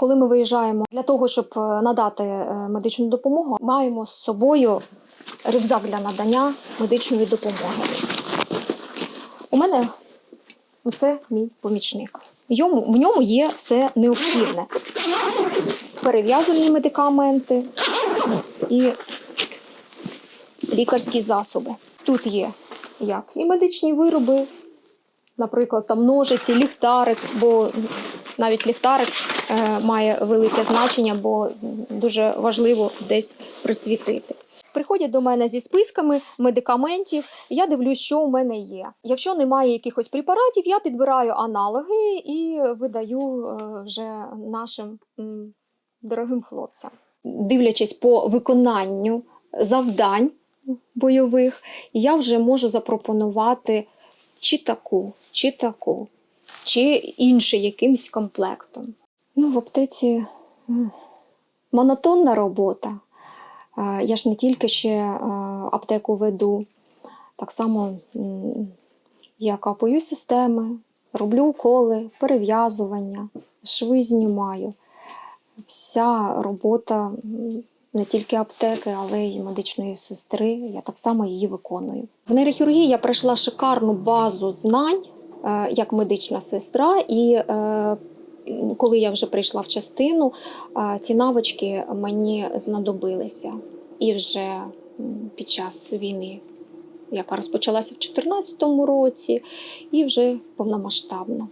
Коли ми виїжджаємо для того, щоб е, надати е, медичну допомогу, маємо з собою рюкзак для надання медичної допомоги. У мене це мій помічник. Йому, в ньому є все необхідне: перев'язувальні медикаменти і лікарські засоби. Тут є як і медичні вироби, наприклад, там ножиці, ліхтарик, бо навіть ліхтарик е, має велике значення, бо дуже важливо десь присвітити. Приходять до мене зі списками медикаментів, я дивлюсь, що у мене є. Якщо немає якихось препаратів, я підбираю аналоги і видаю е, вже нашим дорогим хлопцям. Дивлячись по виконанню завдань бойових, я вже можу запропонувати чи таку, чи таку, чи інший якимсь комплектом. Ну, в аптеці монотонна робота. Я ж не тільки ще аптеку веду, так само я капаю системи, роблю уколи, перев'язування, шви знімаю. Вся робота не тільки аптеки, але й медичної сестри. Я так само її виконую. В нейрохірургії я пройшла шикарну базу знань як медична сестра, і е, коли я вже прийшла в частину, е, ці навички мені знадобилися. І вже під час війни, яка розпочалася в 2014 році, і вже повномасштабно.